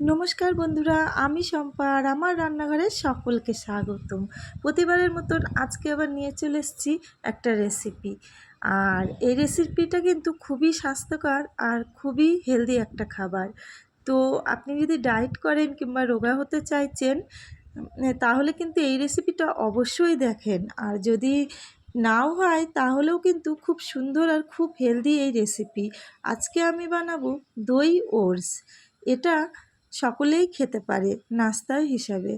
নমস্কার বন্ধুরা, আমি শম্পা আর আমার রান্নাঘরে সকলকে স্বাগতম। প্রতিবারের মতন আজকে আবার নিয়ে চলে এসেছি একটা রেসিপি আর এই রেসিপিটা কিন্তু খুবই স্বাস্থ্যকর আর খুবই হেলদি একটা খাবার। তো আপনি যদি ডায়েট করেন কিংবা রোগা হতে চাইছেন তাহলে কিন্তু এই রেসিপিটা অবশ্যই দেখেন। আর যদি নাও হয়, তাহলেও কিন্তু খুব সুন্দর আর খুব হেলদি এই রেসিপি আজকে আমি বানাবো দই ওটস। এটা সকলেই খেতে পারে নাস্তার হিসাবে।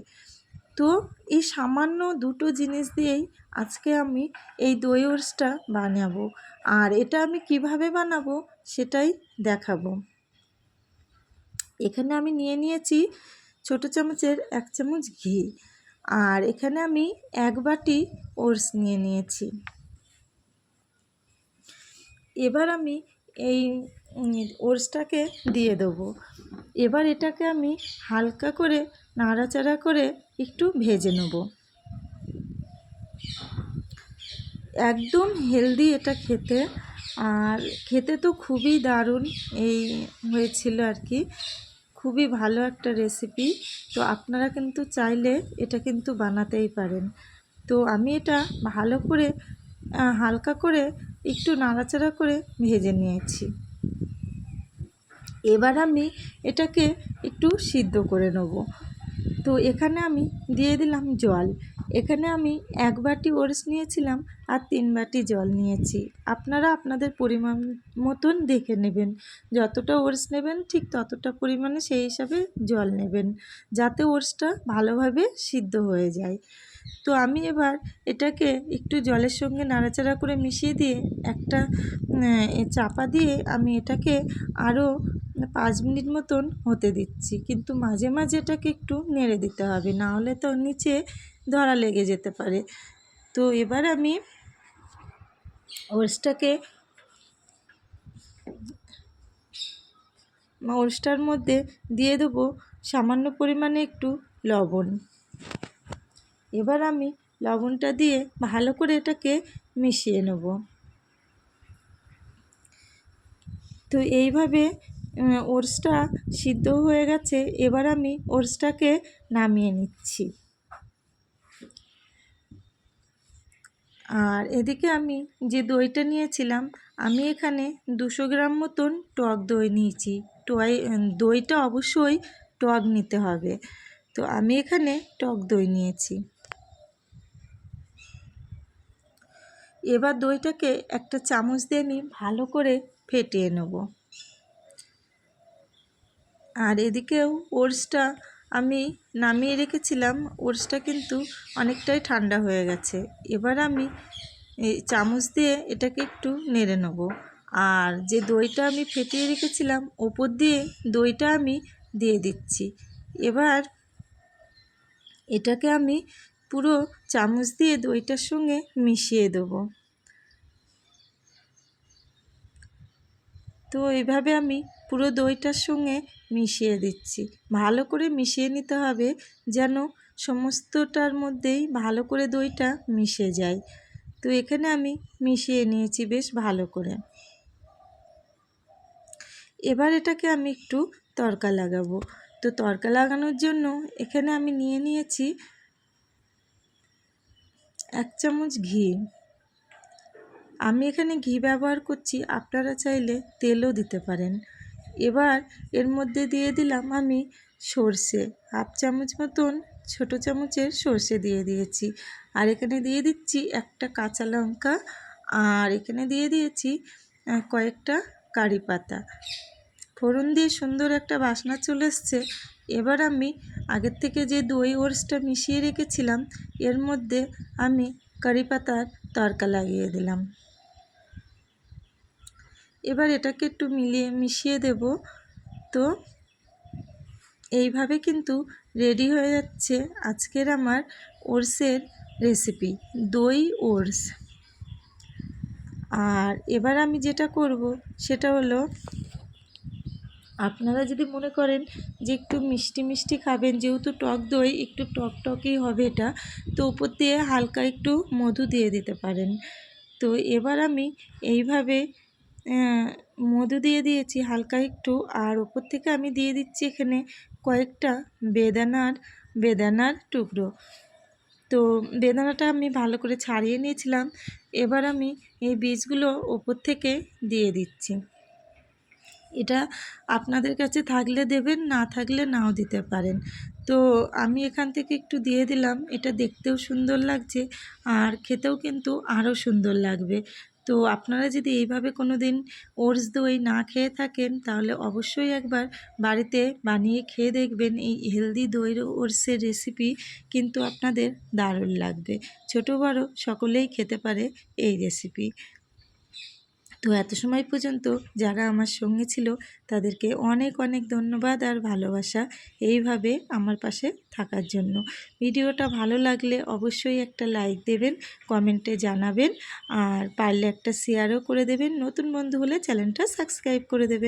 তো এই সামান্য দুটো জিনিস দিয়েই আজকে আমি এই দই ওটসটা বানাবো। আর এটা আমি কীভাবে বানাবো সেটাই দেখাবো। এখানে আমি নিয়ে নিয়েছি ছোটো চামচের এক চামচ ঘি। আর এখানে আমি এক বাটি ওটস নিয়ে নিয়েছি। এবার আমি এই ওটসটাকে দিয়ে দেবো। এবার এটাকে আমি হালকা করে নাড়াচাড়া করে একটু ভেজে নেব। একদম হেলদি এটা খেতে। আর খেতে তো খুবই দারুণ এই হয়েছিল আর কি। খুবই ভালো একটা রেসিপি তো আপনারা কিন্তু চাইলে এটা কিন্তু বানাতেই পারেন। তো আমি এটা ভালো করে হালকা করে একটু নাড়াচাড়া করে ভেজে নিয়েছি। এবার আমি এটাকে একটু সিদ্ধ করে নেব। তো এখানে আমি দিয়ে দিলাম জল। এখানে আমি এক বাটি ওটস নিয়েছিলাম আর তিন বাটি জল নিয়েছি। আপনারা আপনাদের পরিমাণ মতন দেখে নেবেন। যতটা ওটস নেবেন ঠিক ততটা পরিমাণে সেই হিসাবে জল নেবেন যাতে ওটসটা ভালোভাবে সিদ্ধ হয়ে যায়। তো আমি এবার এটাকে একটু জলের সঙ্গে নাড়াচাড়া করে মিশিয়ে দিয়ে একটা চাপা দিয়ে আমি এটাকে আরও পাঁচ মিনিট মতন হতে দিচ্ছি। কিন্তু মাঝে মাঝে এটাকে একটু নেড়ে দিতে হবে, না হলে তো নিচে ধরা লেগে যেতে পারে। তো এবার আমি ওটসটাকে ওটসটার মধ্যে দিয়ে দেবো সামান্য পরিমাণে একটু লবণ। এবার আমি লবণটা দিয়ে ভালো করে এটাকে মিশিয়ে নেব। তো এইভাবে ওটসটা সিদ্ধ হয়ে গেছে, এবার আমি ওটসটাকে নামিয়ে নিচ্ছি। আর এদিকে আমি যে দইটা নিয়েছিলাম, আমি এখানে দুশো গ্রাম মতন টক দই নিয়েছি। টয় দইটা অবশ্যই টক নিতে হবে। তো আমি এখানে টক দই নিয়েছি। এবার দইটাকে একটা চামচ দিয়ে আমি ভালো করে ফেটিয়ে নেব। আর এদিকেও ওটসটা আমি নামিয়ে রেখেছিলাম। ওটসটা কিন্তু অনেকটাই ঠান্ডা হয়ে গেছে। এবার আমি চামচ দিয়ে এটাকে একটু নেড়ে নেব। আর যে দইটা আমি ফেটিয়ে রেখেছিলাম, ওপর দিয়ে দইটা আমি দিয়ে দিচ্ছি। এবার এটাকে আমি পুরো চামচ দিয়ে দইটার সঙ্গে মিশিয়ে দেবো। তো এইভাবে আমি পুরো দইটার সঙ্গে মিশিয়ে দিচ্ছি। ভালো করে মিশিয়ে নিতে হবে যেন সমস্তটার মধ্যেই ভালো করে দইটা মিশে যায়। তো এখানে আমি মিশিয়ে নিয়েছি বেশ ভালো করে। এবার এটাকে আমি একটু তড়কা লাগাবো। তো তড়কা লাগানোর জন্য এখানে আমি নিয়ে নিয়েছি এক চামচ ঘি। আমি এখানে ঘি ব্যবহার করছি, আপনারা চাইলে তেলও দিতে পারেন। এবার এর মধ্যে দিয়ে দিলাম আমি সর্ষে। হাফ চামচ মতন ছোটো চামচের সর্ষে দিয়ে দিয়েছি। আর এখানে দিয়ে দিচ্ছি একটা কাঁচা লঙ্কা। আর এখানে দিয়ে দিয়েছি কয়েকটা কারি পাতা। ফোড়ন দিয়ে সুন্দর একটা বাসনা চলে এসছে। এবার আমি আগের থেকে যে দই ওটসটা মিশিয়ে রেখেছিলাম, এর মধ্যে আমি কারি পাতার তড়কা লাগিয়ে দিলাম। এবার এটাকে একটু মিলিয়ে, মিশিয়ে দেব। তো এইভাবে কিন্তু রেডি হয়ে যাচ্ছে আজকের আমার ওটসের রেসিপি, দই ওটস। আর এবার আমি যেটা করব সেটা হলো, আপনারা যদি মনে করেন যে একটু মিষ্টি মিষ্টি খাবেন, যেহেতু টক দই, একটু টক টকই হবে এটা, তো উপর দিয়ে হালকা একটু মধু দিয়ে দিতে পারেন। তো এবার আমি এইভাবে মধু দিয়ে দিয়েছি হালকা একটু, আর ওপর থেকে আমি দিয়ে দিচ্ছি এখানে কয়েকটা বেদানার বেদানার টুকরো। তো বেদানাটা আমি ভালো করে ছাড়িয়ে নিয়েছিলাম, এবার আমি এই বীজগুলো ওপর থেকে দিয়ে দিচ্ছি। এটা আপনাদের কাছে থাকলে দেবেন, না থাকলে নাও দিতে পারেন। তো আমি এখান থেকে একটু দিয়ে দিলাম, এটা দেখতেও সুন্দর লাগছে, আর খেতেও কিন্তু আরও সুন্দর লাগবে। তো আপনারা যদি এইভাবে কোনো দিন ওটস দই না খেয়ে থাকেন, তাহলে অবশ্যই একবার বাড়িতে বানিয়ে খেয়ে দেখবেন এই হেলদি দইয়ের ওটসের রেসিপি কিন্তু আপনাদের দারুণ লাগবে। ছোটো বড় সকলেই খেতে পারে এই রেসিপি তো এত সময় পর্যন্ত যারা আমার সঙ্গে ছিল, তাদেরকে অনেক অনেক ধন্যবাদ আর ভালোবাসা এইভাবে আমার পাশে থাকার জন্য। ভিডিওটা ভালো লাগলে অবশ্যই একটা লাইক দেবেন, কমেন্টে জানাবেন, আর পারলে একটা শেয়ারও করে দেবেন। নতুন বন্ধু হলে চ্যানেলটা সাবস্ক্রাইব করে দেবেন।